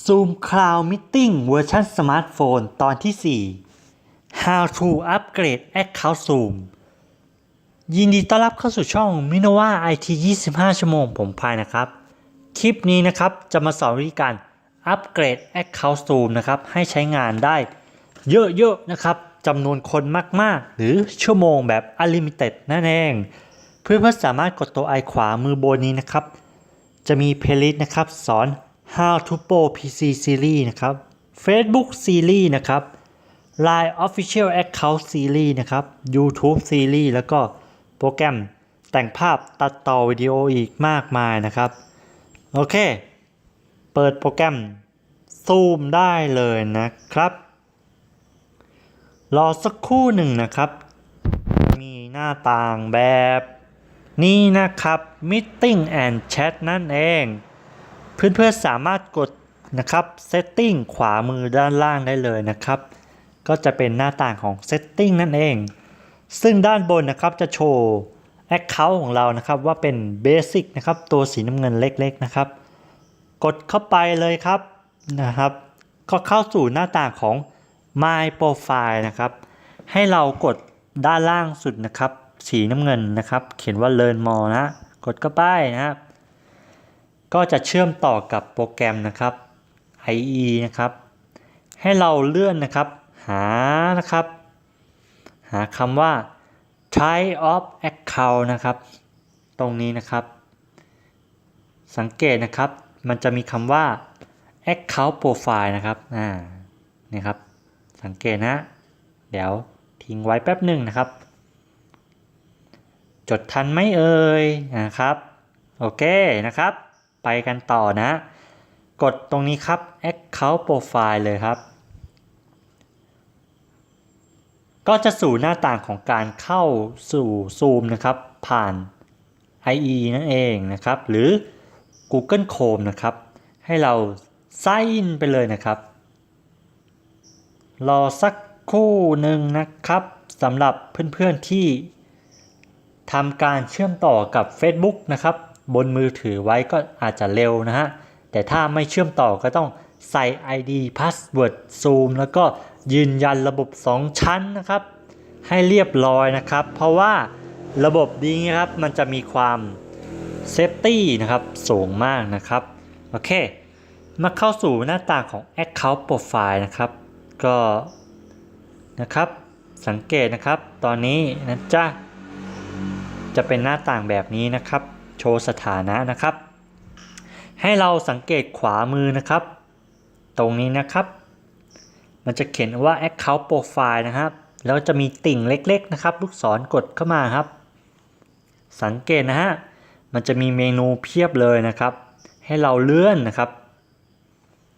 Zoom Cloud Meeting เวอร์ชันสมาร์ทโฟนตอนที่ 4 How to upgrade Account Zoom ยินดีต้อนรับเข้าสู่ช่อง Minova IT 25 ชั่วโมงผมพายนะครับ คลิปนี้นะครับจะมาสอนวิธีการอัปเกรด Account Zoom นะครับ ให้ใช้งานได้เยอะๆนะครับจำนวนคนมากๆ หรือชั่วโมงแบบ Unlimited นั่นเอง เพื่อนๆสามารถกดตัวไอขวามือบนนี้นะครับ จะมีเพลย์ลิสต์นะครับสอน How to Pro PC Series นะครับ Facebook Series นะครับ Line Official Account Series นะครับ YouTube Series แล้วก็โปรแกรมแต่งภาพตัดต่อวิดีโออีกมากมายนะครับ โอเค เปิดโปรแกรมซูมได้เลยนะครับ รอสักครู่หนึ่งนะครับ มีหน้าต่างแบบนี้นะครับ Meeting and Chat นั่นเอง เพื่อนๆสามารถกดนะครับ Setting ขวามือด้านล่างได้เลยนะครับ ก็จะเป็นหน้าต่างของ Setting นั่นเอง ซึ่งด้านบนนะครับจะโชว์ Account ของเรานะครับ ว่าเป็น Basic นะครับ ตัวสีน้ำเงินเล็กๆนะครับ กดเข้าไปเลยครับนะครับ ก็เข้าสู่หน้าต่างของ My Profile นะครับ ให้เรากดด้านล่างสุดนะครับ สีน้ำเงินนะครับ เขียนว่า Learn More นะ กดเข้าไปนะครับ ก็จะเชื่อมต่อกับโปรแกรมนะครับ IE นะครับ ให้เราเลื่อนนะครับ หานะครับ หาคำว่า try of account นะครับ ตรงนี้นะครับ สังเกตนะครับ มันจะมีคำว่า account profile นะครับ อ่า นี่ครับ สังเกตนะ เดี๋ยวทิ้งไว้แป๊บหนึ่งนะครับ จดทันไหมเอ่ยนะครับ โอเคนะครับ ไปกันต่อนะ กดตรงนี้ครับ account profile เลยครับ ก็จะสู่หน้าต่างของการเข้าสู่ Zoom นะครับ ผ่าน IE นั่นเองนะครับ หรือ Google Chrome นะครับ ให้เรา sign in ไปเลยนะครับ รอสักคู่หนึ่งนะครับสำหรับเพื่อนๆที่ทำการเชื่อมต่อกับ Facebook นะครับ บนมือถือไว้ก็อาจจะเร็วนะฮะ แต่ถ้าไม่เชื่อมต่อก็ต้องใส่ ID Password Zoom แล้วก็ยืนยันระบบ 2 ชั้นนะครับ ให้เรียบร้อยนะครับ เพราะว่าระบบนี้นะครับมันจะมีความเซฟตี้นะครับสูงมากนะครับ โอเค มาเข้าสู่หน้าต่างของ Account Profile นะครับ ก็นะครับสังเกตนะครับ ตอนนี้นะจ๊ะจะเป็นหน้าต่างแบบนี้นะครับ โชว์สถานะนะครับ ให้เราสังเกตขวามือนะครับ ตรงนี้นะครับ มันจะเขียนว่า Account Profile นะครับ แล้วจะมีติ่งเล็กๆนะครับ ลูกศรกดเข้ามาครับ สังเกตนะฮะ มันจะมีเมนูเพียบเลยนะครับ ให้เราเลื่อนนะครับ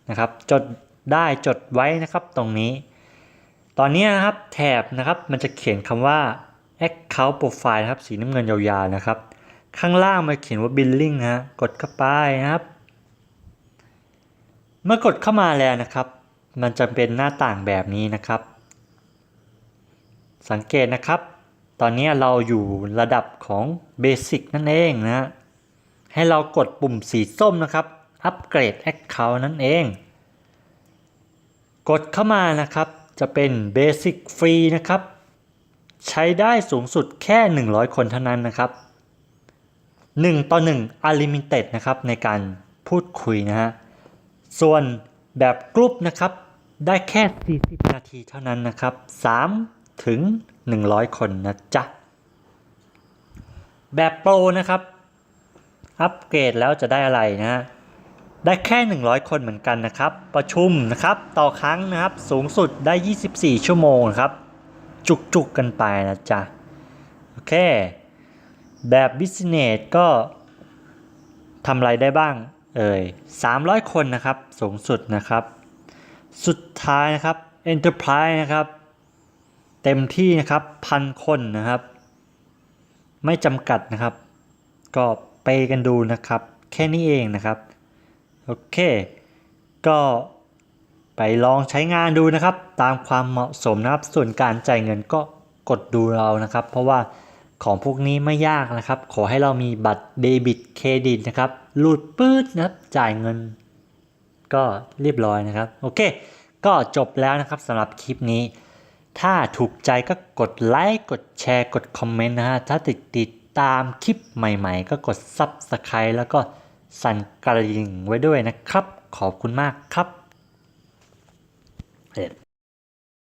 นะครับ จดได้จดไว้นะครับตรงนี้ ตอนนี้นะครับแถบนะครับมันจะเขียนคำว่า Account Profile นะครับสีน้ำเงินยาวๆนะครับ ข้างล่างมันเขียนว่า Billing นะฮะ กดเข้าไปนะครับ เมื่อกดเข้ามาแล้วนะครับ มันจะเป็นหน้าต่างแบบนี้นะครับ สังเกตนะครับ ตอนนี้เราอยู่ระดับของ Basic นั่นเองนะฮะให้เรากดปุ่มสีส้มนะครับอัปเกรด Account นั่นเอง กดเข้ามานะครับ จะเป็น Basic ฟรีนะครับ ใช้ได้สูงสุดแค่ 100 คนเท่านั้นนะครับ 1 ต่อ 1 Unlimited นะครับในการพูดคุยนะฮะ ส่วนแบบกรุ๊ปนะครับ ได้แค่ 40 นาทีเท่านั้นนะครับ 3 ถึง 100 คนนะจ๊ะ แบบโปรนะครับ อัปเกรดแล้วจะได้อะไรนะฮะ ได้แค่ 100 คนเหมือนกันนะครับ ประชุมนะครับ ต่อครั้งนะครับ สูงสุดได้ 24 ชั่วโมงนะครับ จุกๆกกันไปนะจ๊ะ โอเค แบบ Business ก็ทำอะไรได้บ้าง เอ่ย300 คนนะครับ สูงสุดนะครับ สุดท้ายนะครับ Enterprise นะครับ เต็มที่นะครับพันคนนะครับ ไม่จำกัดนะครับ ก็ไปกันดูนะครับ แค่นี้เองนะครับ โอเค ก็ไปลองใช้งานดูนะครับ ตามความเหมาะสมนะครับ ส่วนการจ่ายเงินก็กดดูเรานะครับ เพราะว่า ของพวกนี้ไม่ยากนะครับ ขอให้เรามีบัตรเดบิตเครดิตนะครับรูดปื๊ดนะครับจ่ายเงิน ก็เรียบร้อยนะครับ โอเค ก็จบแล้วนะครับสำหรับคลิปนี้ ถ้าถูกใจก็กดไลค์กดแชร์กดคอมเมนต์นะฮะถ้าติดติดตามคลิปใหม่ๆ ก็กด Subscribe แล้วก็สั่นกระดิ่งไว้ด้วยนะครับ ขอบคุณมากครับเ